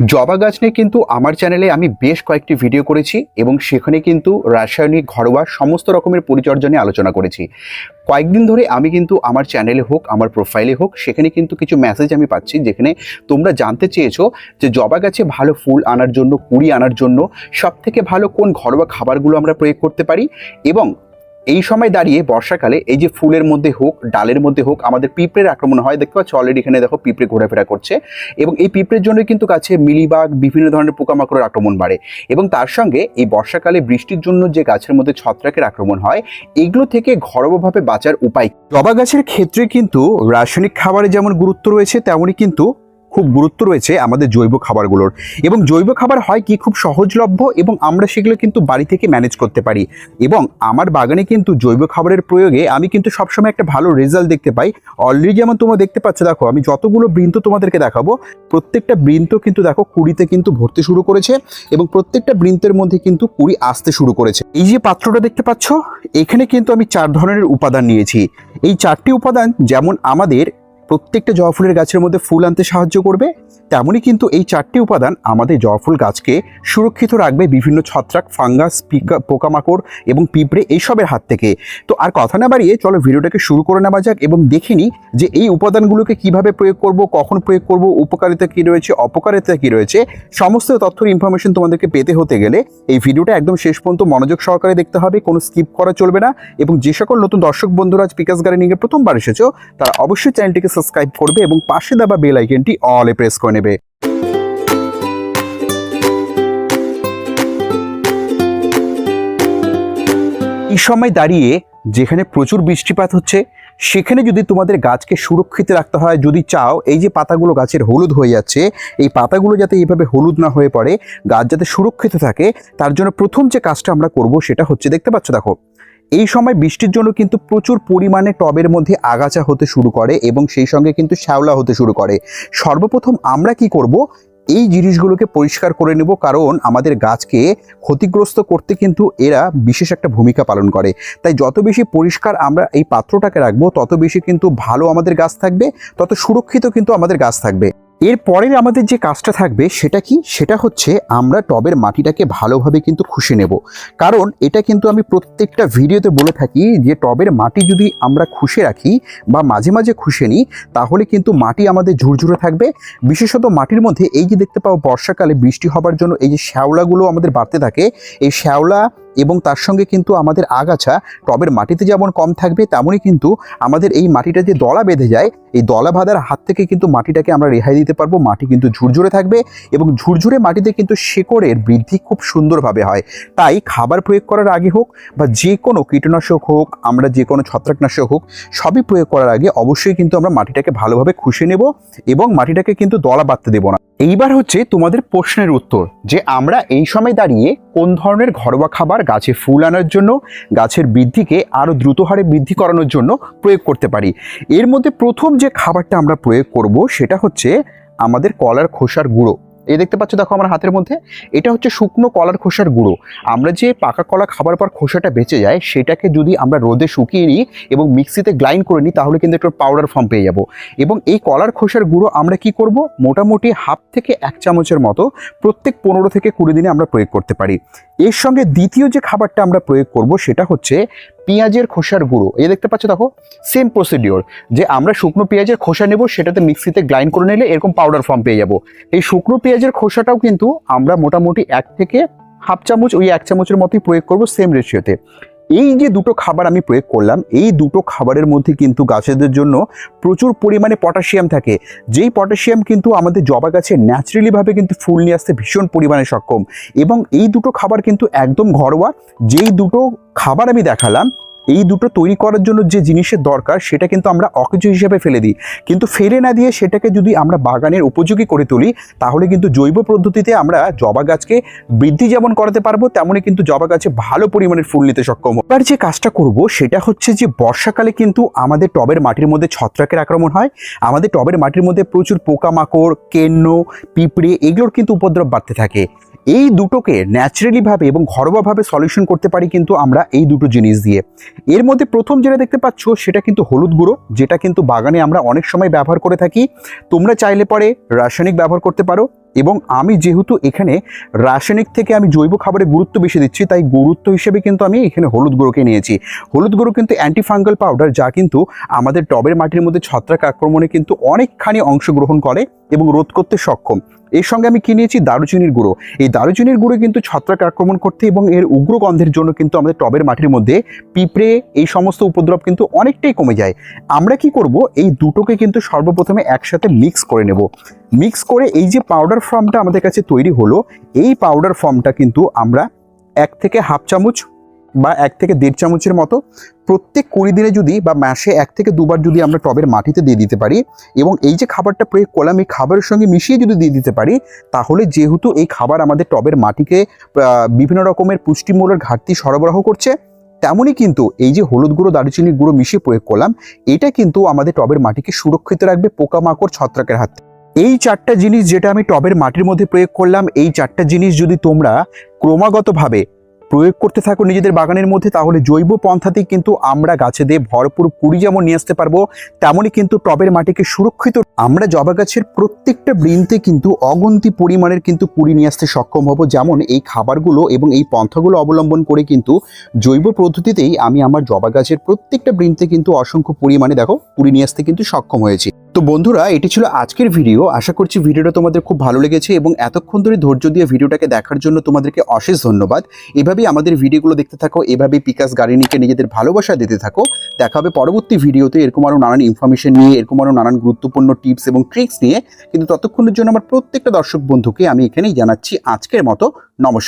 জবা গাছ নিয়ে কিন্তু আমার চ্যানেলে আমি বেশ কয়েকটি ভিডিও করেছি এবং সেখানে কিন্তু রাসায়নিক ঘরোয়া সমস্ত রকমের পরিচর্যা নিয়ে আলোচনা করেছি। কয়েকদিন ধরে আমি কিন্তু আমার চ্যানেলে হোক, আমার প্রোফাইলে হোক, সেখানে কিন্তু কিছু মেসেজ আমি পাচ্ছি যেখানে তোমরা জানতে চেয়েছো যে জবা গাছে ভালো ফুল আনার জন্য, কুড়ি আনার জন্য সব থেকে ভালো কোন ঘরোয়া খাবারগুলো আমরা প্রয়োগ করতে পারি এবং এই সময় দাঁড়িয়ে বর্ষাকালে এই যে ফুলের মধ্যে হোক, ডালের মধ্যে হোক, আমাদের পিঁপড়ের আক্রমণ হয়, দেখতে পাচ্ছ অলরেডি এখানে দেখো পিঁপড়ে ঘোরাফেরা করছে এবং এই পিঁপড়ের জন্য কিন্তু গাছে মিলিবাগ, বিভিন্ন ধরনের পোকামাকড়ের আক্রমণ বাড়ে এবং তার সঙ্গে এই বর্ষাকালে বৃষ্টির জন্য যে গাছের মধ্যে ছত্রাকের আক্রমণ হয়, এগুলো থেকে ঘরোয়াভাবে বাঁচার উপায় জবা গাছের ক্ষেত্রে কিন্তু রাসায়নিক খাবারে যেমন গুরুত্ব রয়েছে, তেমনই কিন্তু খুব গুরুত্ব রয়েছে আমাদের জৈব খাবারগুলোর। এবং জৈব খাবার হয় কি? খুব সহজলভ্য এবং আমরা সেগুলো কিন্তু বাড়ি থেকে ম্যানেজ করতে পারি। এবং আমার বাগানে কিন্তু জৈব খাবারের প্রয়োগে আমি কিন্তু সবসময় একটা ভালো রেজাল্ট দেখতে পাই। অলরেডি যেমন তোমরা দেখতে পাচ্ছ, দেখো, আমি যতগুলো বৃন্ত তোমাদেরকে দেখাবো, প্রত্যেকটা বৃন্ত কিন্তু দেখো কুড়িতে কিন্তু ভরতে শুরু করেছে এবং প্রত্যেকটা বৃন্তের মধ্যে কিন্তু কুড়ি আসতে শুরু করেছে। এই যে পাত্রটা দেখতে পাচ্ছ, এখানে কিন্তু আমি চার ধরনের উপাদান নিয়েছি। এই চারটি উপাদান যেমন আমাদের প্রত্যেকটা জবা ফুলের গাছের মধ্যে ফুল আনতে সাহায্য করবে। তেমনই কিন্তু এই চারটি উপাদান আমাদের জবা ফুল গাছকে সুরক্ষিত রাখবে বিভিন্ন ছত্রাক, ফাঙ্গাস, পিকা- পোকামাকড় এবং পিঁপড়ে এইসবের হাত থেকে। তো আর কথা না বাড়িয়ে চলো ভিডিওটাকে শুরু করে নেওয়া যাক এবং দেখে নিই যে এই উপাদানগুলোকে কীভাবে প্রয়োগ করব, কখন প্রয়োগ করব, উপকারিতা কী রয়েছে, অপকারিতা কী রয়েছে, সমস্ত তথ্যের ইনফরমেশন তোমাদেরকে পেতে হতে গেলে এই ভিডিওটা একদম শেষ পর্যন্ত মনোযোগ সহকারে দেখতে হবে, কোনো স্কিপ করা চলবে না এবং যে সকল নতুন দর্শক বন্ধুরা আজ পিকাস গার্ডেনিংয়ের প্রথমবার এসেছ, তারা অবশ্যই চ্যানেলটিকে সাবস্ক্রাইব করবে এবং পাশে দেওয়া বেল আইকনটি অলে প্রেস করে নেবে। এই সময় দাঁড়িয়ে যেখানে প্রচুর বৃষ্টিপাত হচ্ছে, সেখানে যদি তোমাদের গাছকে সুরক্ষিত রাখতে হয়, যদি চাও, এই যে পাতাগুলো গাছের হলুদ হয়ে যাচ্ছে, এই পাতাগুলো যাতে এইভাবে হলুদ না হয়ে পড়ে, গাছ যাতে সুরক্ষিত থাকে, তার জন্য প্রথম যে কাজটা আমরা করব সেটা হচ্ছে, দেখতে পাচ্ছ, দেখো এই সময় বৃষ্টির জন্য কিন্তু প্রচুর পরিমাণে টবের মধ্যে আগাছা হতে শুরু করে এবং সেই সঙ্গে কিন্তু শ্যাওলা হতে শুরু করে। সর্বপ্রথম আমরা কি করব? এই জিনিসগুলোকে পরিষ্কার করে নেব কারণ আমাদের গাছকে ক্ষতিগ্রস্ত করতে কিন্তু এরা বিশেষ একটা ভূমিকা পালন করে। তাই যত বেশি পরিষ্কার আমরা এই পাত্রটাকে রাখব, তত বেশি কিন্তু ভালো আমাদের গাছ থাকবে, তত সুরক্ষিত কিন্তু আমাদের গাছ থাকবে। এরপরের আমাদের যে কাজটা থাকবে সেটা কি? সেটা হচ্ছে আমরা টবের মাটিটাকে ভালোভাবে কিন্তু খুশে নেব। কারণ এটা কিন্তু আমি প্রত্যেকটা ভিডিওতে বলে থাকি যে টবের মাটি যদি আমরা খুশে রাখি বা মাঝে মাঝে খুশে নিই, তাহলে কিন্তু মাটি আমাদের ঝুরঝুরে থাকবে। বিশেষত মাটির মধ্যে এই যে দেখতে পাবো বর্ষাকালে বৃষ্টি হবার জন্য এই যে শ্যাওলাগুলো আমাদের বাড়তে থাকে, এই শ্যাওলা এবং তার সঙ্গে কিন্তু আমাদের আগাছা টবের মাটিতে যেমন কম থাকবে, তেমনই কিন্তু আমাদের এই মাটিটা যে দলা বেঁধে যায়, এই দলা বাঁধার হাত থেকে কিন্তু মাটিটাকে আমরা রেহাই দিতে পারব। মাটি কিন্তু ঝুরঝুরে থাকবে এবং ঝুরঝুরে মাটিতে কিন্তু শেকড়ের বৃদ্ধি খুব সুন্দরভাবে হয়। তাই খাবার প্রয়োগ করার আগে হোক বা যে কোনো কীটনাশক হোক, আমরা যে কোনো ছত্রাকনাশক হোক, সবই প্রয়োগ করার আগে অবশ্যই কিন্তু আমরা মাটিটাকে ভালোভাবে খুশে নেব এবং মাটিটাকে কিন্তু দলা বাঁধতে দেবো না। এইবার হচ্ছে তোমাদের প্রশ্নের উত্তর যে আমরা এই সময় দাঁড়িয়ে কোন ধরনের ঘরোয়া খাবার গাছে ফুল আনার জন্য, গাছের বৃদ্ধিকে আরও দ্রুত হারে বৃদ্ধি করানোর জন্য প্রয়োগ করতে পারি। এর মধ্যে প্রথম যে খাবারটা আমরা প্রয়োগ করব সেটা হচ্ছে আমাদের কলার খোসার গুঁড়ো। এই দেখতে পাচ্ছ, দেখো আমার হাতের মধ্যে। এটা হচ্ছে শুকনো কলার খোসার গুঁড়ো। আমরা যে পাকা কলা খাবার পর খোসাটা বেঁচে যায়, সেটাকে যদি আমরা রোদে শুকিয়ে নিই এবং মিক্সিতে গ্রাইন্ড করে নিই, তাহলে কিন্তু একটা পাউডার ফর্ম পেয়ে যাব। এবং এই কলার খোসার গুঁড়ো আমরা কি করব? মোটামুটি হাফ থেকে এক চামচের মতো প্রত্যেক পনেরো থেকে কুড়ি দিনে আমরা প্রয়োগ করতে পারি। এর সঙ্গে দ্বিতীয় যে খাবারটা আমরা প্রয়োগ করব, সেটা হচ্ছে পেঁয়াজের খোসার গুঁড়ো। এই দেখতে পাচ্ছ দেখো সেম প্রসিডিওর যে আমরা শুকনো পেঁয়াজের খোসা নেব, সেটাতে মিক্সিতে গ্রাইন্ড করে নিলে এরকম পাউডার ফর্ম পেয়ে যাব। এই শুকনো পেঁয়াজের খোসাটাও কিন্তু আমরা মোটামুটি এক থেকে হাফ চামচ, ওই এক চামচের মতোই প্রয়োগ করব সেম রেশিওতে এই যে দুটো খাবার আমি প্রয়োগ করলাম, এই দুটো খাবারের মধ্যে কিন্তু গাছেদের জন্য প্রচুর পরিমাণে পটাশিয়াম থাকে। যেই পটাশিয়াম কিন্তু আমাদের জবা গাছে ন্যাচারালিভাবে কিন্তু ফুল নিয়ে আসতে ভীষণ পরিমাণে সক্ষম। এবং এই দুটো খাবার কিন্তু একদম ঘরোয়া। যেই দুটো খাবার আমি দেখালাম এই দুটো তৈরি করার জন্য যে জিনিসের দরকার, সেটা কিন্তু আমরা অকেজো হিসেবে ফেলে দিই। কিন্তু ফেলে না দিয়ে সেটাকে যদি আমরা বাগানের উপযোগী করে তুলি, তাহলে কিন্তু জৈব পদ্ধতিতে আমরা জবা গাছকে বৃদ্ধি যেমন করাতে পারব, তেমনই কিন্তু জবা গাছে ভালো পরিমাণের ফুল নিতে সক্ষম। এবার যে কাজটা করব, সেটা হচ্ছে যে বর্ষাকালে কিন্তু আমাদের টবের মাটির মধ্যে ছত্রাকের আক্রমণ হয়। আমাদের টবের মাটির মধ্যে প্রচুর পোকামাকড়, কেন্ন, পিঁপড়ে, এগুলোর কিন্তু উপদ্রব বাড়তে থাকে। এই দুটোকে ন্যাচারালিভাবে এবং ঘরোয়াভাবে সলিউশন করতে পারি কিন্তু আমরা এই দুটো জিনিস দিয়ে। এর মধ্যে প্রথম যেটা দেখতে পাচ্ছ, সেটা কিন্তু হলুদ গুঁড়ো, যেটা কিন্তু বাগানে আমরা অনেক সময় ব্যবহার করে থাকি। তোমরা চাইলে পরে রাসায়নিক ব্যবহার করতে পারো। এবং আমি যেহেতু এখানে রাসায়নিক থেকে আমি জৈব খাবারে গুরুত্ব বেশি দিচ্ছি, তাই গুরুত্ব হিসেবে কিন্তু আমি এখানে হলুদ গুঁড়োকে নিয়েছি। হলুদ গুঁড়ো কিন্তু অ্যান্টিফাঙ্গাল পাউডার যা কিন্তু আমাদের টবের মাটির মধ্যে ছত্রাক আক্রমণে কিন্তু অনেকখানি অংশগ্রহণ করে এবং রোধ করতে সক্ষম। এর সঙ্গে আমি কি নিয়েছি? দারুচিনির গুঁড়ো। এই দারুচিনির গুঁড়ো কিন্তু ছত্রাক আক্রমণ করতে এবং এর উগ্র গন্ধের জন্য কিন্তু আমাদের টবের মাটির মধ্যে পিঁপড়ে, এই সমস্ত উপদ্রব কিন্তু অনেকটাই কমে যায়। আমরা কি করব? এই দুটোকে কিন্তু সর্বপ্রথমে একসাথে মিক্স করে নেব। মিক্স করে এই যে পাউডার ফর্মটা আমাদের কাছে তৈরি হলো, এই পাউডার ফর্মটা কিন্তু আমরা এক থেকে হাফ চামচ বা এক থেকে দেড় চামচের মতো প্রত্যেক কুড়ি দিনে যদি বা মাসে এক থেকে দুবার যদি আমরা টবের মাটিতে দিয়ে দিতে পারি এবং এই যে খাবারটা প্রয়োগ করলাম, এই খাবারের সঙ্গে মিশিয়ে যদি দিয়ে দিতে পারি, তাহলে যেহেতু এই খাবার আমাদের টবের মাটিকে বিভিন্ন রকমের পুষ্টিমূলের ঘাটতি সরবরাহ করছে, তেমনই কিন্তু এই যে হলুদ গুঁড়ো, দারুচিনির গুঁড়ো মিশিয়ে প্রয়োগ করলাম, এটা কিন্তু আমাদের টবের মাটিকে সুরক্ষিত রাখবে পোকামাকড় ছত্রাকের হাত। এই চারটা জিনিস যেটা আমি টবের মাটির মধ্যে প্রয়োগ করলাম, এই চারটা জিনিস যদি তোমরা ক্রমাগতভাবে প্রয়োগ করতে থাকো নিজেদের বাগানের মধ্যে, তাহলে জৈব পন্থাতেই কিন্তু আমরা গাছে দিয়ে ভরপুর কুড়ি যেমন নিয়ে আসতে পারব তেমনই কিন্তু টবের মাটিকে সুরক্ষিত আমরা জবা গাছের প্রত্যেকটা বৃন্তে কিন্তু অগন্তি পরিমাণের কিন্তু কুড়ি নিয়ে আসতে সক্ষম হব, যেমন এই খাবারগুলো এবং এই পন্থাগুলো অবলম্বন করে কিন্তু জৈব পদ্ধতিতেই আমি আমার জবা গাছের প্রত্যেকটা বৃন্তে কিন্তু অসংখ্য পরিমাণে দেখো কুড়ি নিয়ে আসতে কিন্তু সক্ষম হয়েছি। তো বন্ধুরা, এটি ছিল আজকের ভিডিও। আশা করছি ভিডিওটা তোমাদের খুব ভালো লেগেছে এবং এতক্ষণ ধরে ধৈর্য দিয়ে ভিডিওটাকে দেখার জন্য তোমাদেরকে অশেষ ধন্যবাদ। এভাবেই আমাদের ভিডিওগুলো দেখতে থাকো, এভাবেই পিকাস গার্ডেনিংকে নিজেদের ভালোবাসা দিতে থাকো। দেখা হবে পরবর্তী ভিডিওতে এরকম আরও নানান ইনফরমেশন নিয়ে, এরকম আরও নানান গুরুত্বপূর্ণ টিপস এবং ট্রিক্স নিয়ে। কিন্তু ততক্ষণের জন্য আমার প্রত্যেকটা দর্শক বন্ধুকে আমি এখানেই জানাচ্ছি আজকের মতো। নমস্কার।